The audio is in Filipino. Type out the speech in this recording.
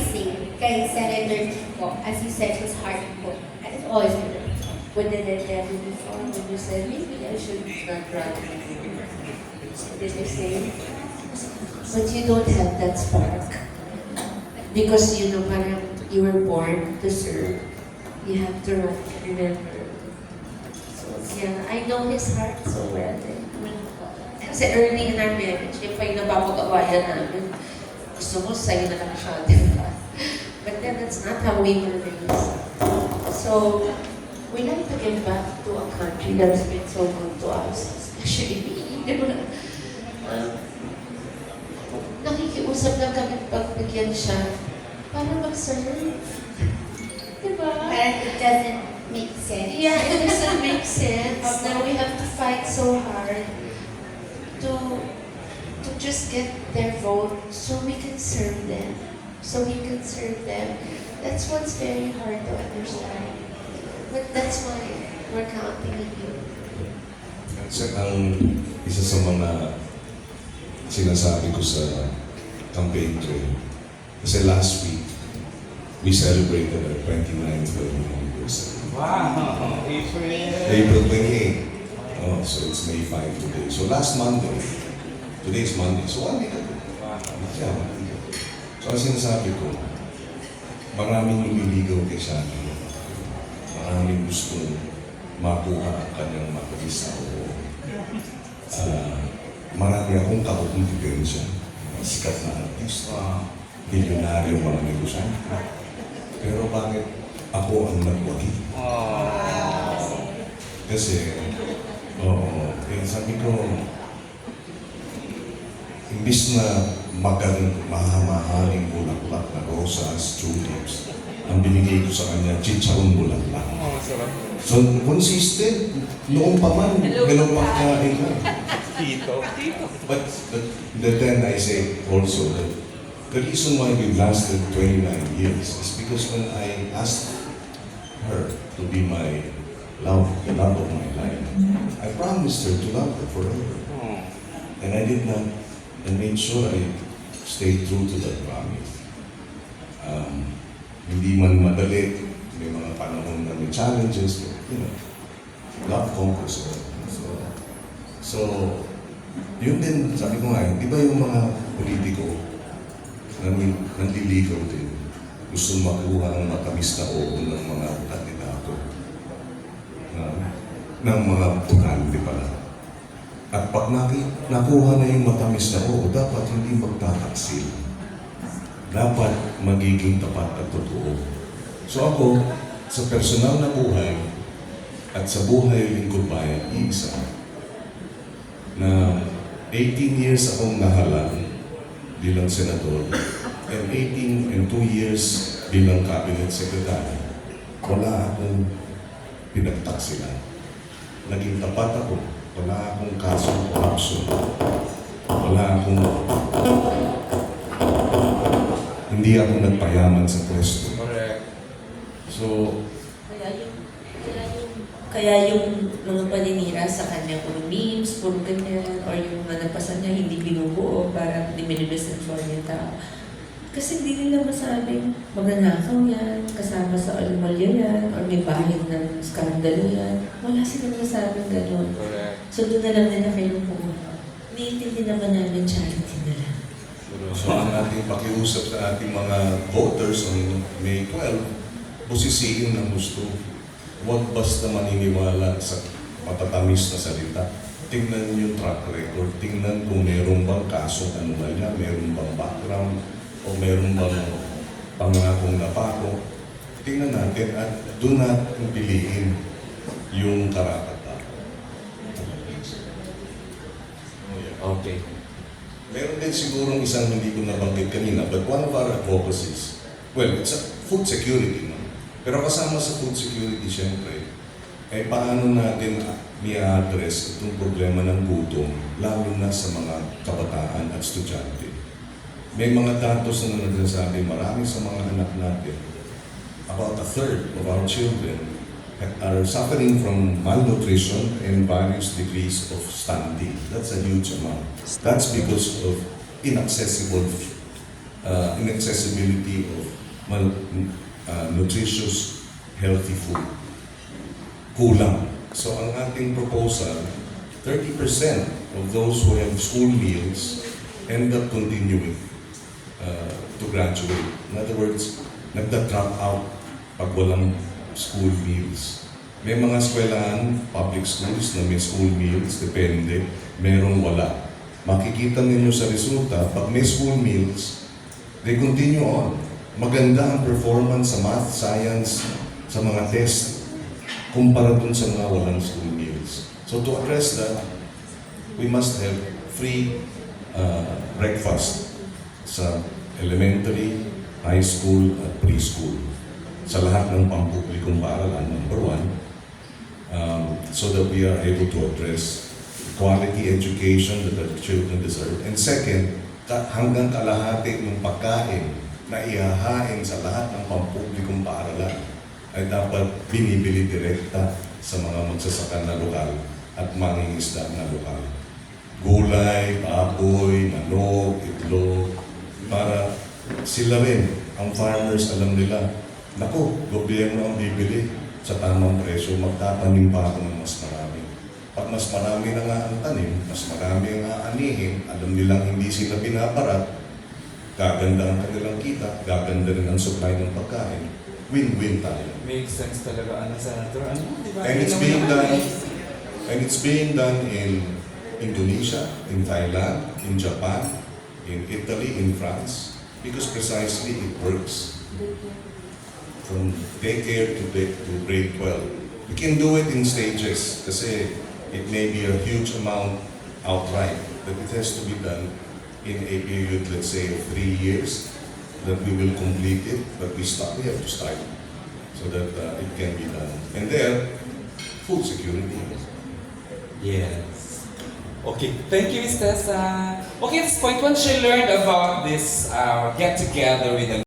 say kay Senator Kiko, as you said, his heart po, has always been a What did I tell you before when you said maybe I should not run? Did I say? But you don't have that spark. Because you know, parang you were born to serve. You have to run, remember. So, yeah, I know his heart so well. Eh. Kasi early in our marriage, yung pa yung napapag-awayan namin, gusto mo, sa'yo na lang siya, di ba? But then that's not how we were raised. So, we like to give back to a country that's been so good to us, especially me, di ba? Um, nakikiusap lang kami pagbigyan siya para mag-serve. Di ba? Parang it doesn't make sense. Yeah, it doesn't make sense. Now we have to fight so hard to to just get their vote so we can serve them. So we can serve them. That's what's very hard to understand. But that's why we're counting on you. Sa ang isa sa mga sinasabi ko sa campaign trail. Kasi last week, we celebrated our 29th wedding anniversary. Wow! April! April 28. Oh, so it's May 5 today. So last Monday, today's Monday, so one week ago. Yeah, one week ago. So ang sinasabi ko, maraming lumiligaw kay Shani. Maraming gusto makuha ang kanyang makaisa o Ah, marami akong kakumpetensya. Sikat na artista, milyonaryo mga negosyante. Pero bakit ako ang nagwagi? Oh. Kasi, oo, eh, sabi ko, imbis na magang mahamahaling bulaklak na rosas, tulips, ang binigay ko sa kanya, chicharon bulaklak. Oh. So, consistent. Noong pa man, ganun pagkain ko. Tito. Tito. But, but, but then I say also that the reason why we lasted 29 years is because when I asked her to be my love, the love of my life, I promised her to love her forever. Oh. And I did not, and made sure I stayed true to that promise. Um, hindi man madali, may mga panahon na may challenges, but, you know, love conquers all. So, so, yun din, sabi ko nga, di ba yung mga politiko na nanliligaw din, gusto makuha ng matamis na oo ng mga kandidato, na, ng mga butante pala. At pag nakuha na yung matamis na oo, dapat hindi magtataksil. Dapat magiging tapat at totoo. So ako, sa personal na buhay at sa buhay lingkod bayan, iisa na 18 years akong nahalan bilang senador and 18 and 2 years bilang cabinet secretary, wala akong pinagtaksilan. Naging tapat ako. Wala akong kasong corruption. Wala akong... Hindi ako nagpayaman sa pwesto. Correct. So, Kaya yung, kaya yung, kaya yung mga paninira sa kanya, puro memes, puro ganyan, or yung mga napasan niya hindi binubuo para dinimisinform yung tao. Kasi hindi nila masabing magnanakaw yan, kasama sa alimalya yan, or may bahid ng skandalo yan. Wala silang masabing gano'n. So doon na lang nila kayo kumuha. Iniintindi naman namin charity na lang. so ang ating pakiusap sa ating mga voters on May 12, busisiin ng gusto. Huwag basta maniniwala sa matatamis na salita. Tingnan yung track record. Tingnan kung meron bang kasong anomalya, meron bang background, o meron bang pangakong napako. Tingnan natin at doon natin piliin yung karapat Okay. Meron din sigurong isang hindi ko nabanggit kanina, but one of our advocacies, well, it's a food security, no? Pero kasama sa food security, syempre, eh paano natin i-address itong problema ng gutom, lalo na sa mga kabataan at estudyante. May mga datos na nagsasabi, marami sa mga anak natin, about a third of our children are suffering from malnutrition and various degrees of stunting. That's a huge amount. That's because of inaccessible uh, inaccessibility of mal- uh, nutritious, healthy food. Kulang. So ang ating proposal, 30% of those who have school meals end up continuing uh, to graduate. In other words, nagda-drop out pag walang school meals. May mga eskwelahan, public schools na may school meals, depende, merong wala. Makikita ninyo sa resulta, pag may school meals, they continue on. Maganda ang performance sa math, science, sa mga test, kumpara dun sa mga walang school meals. So to address that, we must have free uh, breakfast sa elementary, high school, at preschool. Sa lahat ng pampublikong paaralan, number one, um, so that we are able to address quality education that the children deserve. And second, hanggang kalahati ng pagkain na ihahain sa lahat ng pampublikong paaralan ay dapat binibili direkta sa mga magsasaka na lokal at mangingisda na lokal. Gulay, baboy, manok, itlog, para sila rin, ang farmers, alam nila, naku, gobyerno ang bibili sa tamang presyo, magtatanim pa ako ng mas marami. Pag mas marami na nga ang tanim, mas marami ang aanihin, alam nilang hindi sila binabarat, gaganda ang kanilang kita, gaganda rin ang supply ng pagkain, win-win tayo. Makes sense talaga, ano, Senator? Ano, di ba? And it's being done, and it's being done in Indonesia, in Thailand, in Japan, in Italy, in France, because precisely it works. From daycare to, day, to grade 12. We can do it in stages kasi it may be a huge amount outright, but it has to be done in a period, let's say, of three years, that we will complete it, but we start, we have to start so that uh, it can be done. And there, food security. Yes. Okay, thank you, Miss Tessa. Okay, this point, once she learned about this uh, get-together with the